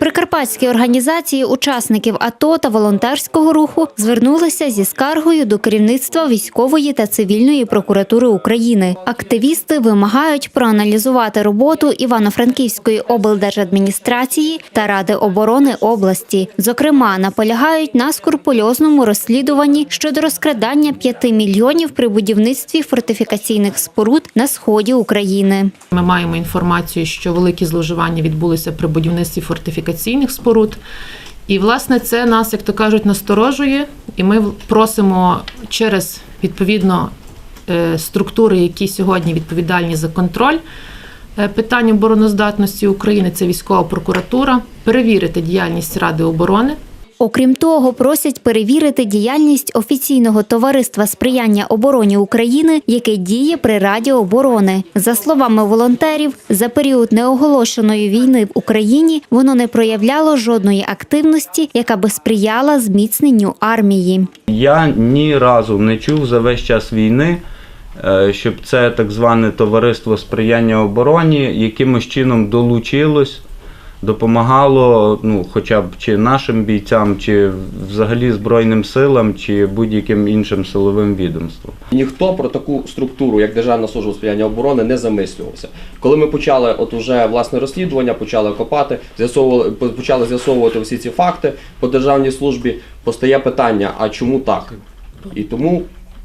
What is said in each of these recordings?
Прикарпатські організації учасників АТО та волонтерського руху звернулися зі скаргою до керівництва військової та цивільної прокуратури України. Активісти вимагають проаналізувати роботу Івано-Франківської облдержадміністрації та Ради оборони області. Зокрема, наполягають на скрупульозному розслідуванні щодо розкрадання 5 мільйонів при будівництві фортифікаційних споруд на сході України. Ми маємо інформацію, що великі зловживання відбулися при будівництві фортифікаційних споруд. І, власне, це нас, як то кажуть, насторожує, і ми просимо через відповідно е, структури, які сьогодні відповідальні за контроль е, питань обороноздатності України, це військова прокуратура, перевірити діяльність Ради оборони. Окрім того, просять перевірити діяльність офіційного товариства сприяння обороні України, яке діє при Раді оборони. За словами волонтерів, за період неоголошеної війни в Україні воно не проявляло жодної активності, яка би сприяла зміцненню армії. Я ні разу не чув за весь час війни, е, щоб це так зване товариство сприяння обороні якимось чином долучилось, допомагало ну, хоча б чи нашим бійцям, чи взагалі Збройним силам, чи будь-яким іншим силовим відомствам. Ніхто про таку структуру, як Державна служба сприяння оборони, не замислювався. Коли ми почали от уже власне розслідування, почали копати, з'ясовували, почали з'ясовувати всі ці факти по державній службі, постає питання: а чому так? І тому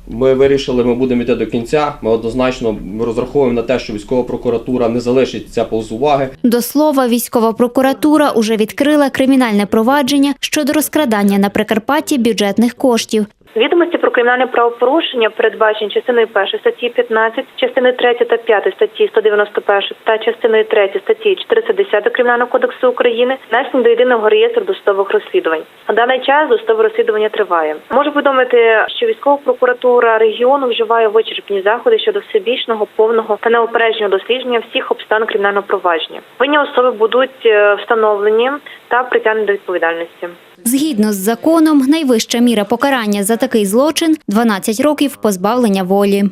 ми вирішили, ми будемо йти до кінця. Ми однозначно розраховуємо на те, що військова прокуратура не залишить це повз уваги. До слова, військова прокуратура уже відкрила кримінальне провадження щодо розкрадання на Прикарпатті бюджетних коштів. Відомості про кримінальне правопорушення передбачені частиною 1 статті 15, частиною 3 та 5 статті 191 та частиною 3 статті 410 Кримінального кодексу України внесені до єдиного реєстру досудових розслідувань. На даний час досудове розслідування триває. Можу повідомити, що військова прокуратура регіону вживає вичерпні заходи щодо всебічного, повного та неупередженого дослідження всіх обставин кримінального провадження. Винні особи будуть е, встановлені та притягнені до відповідальності. Згідно з законом, найвища міра покарання за такий злочин 12 років позбавлення волі.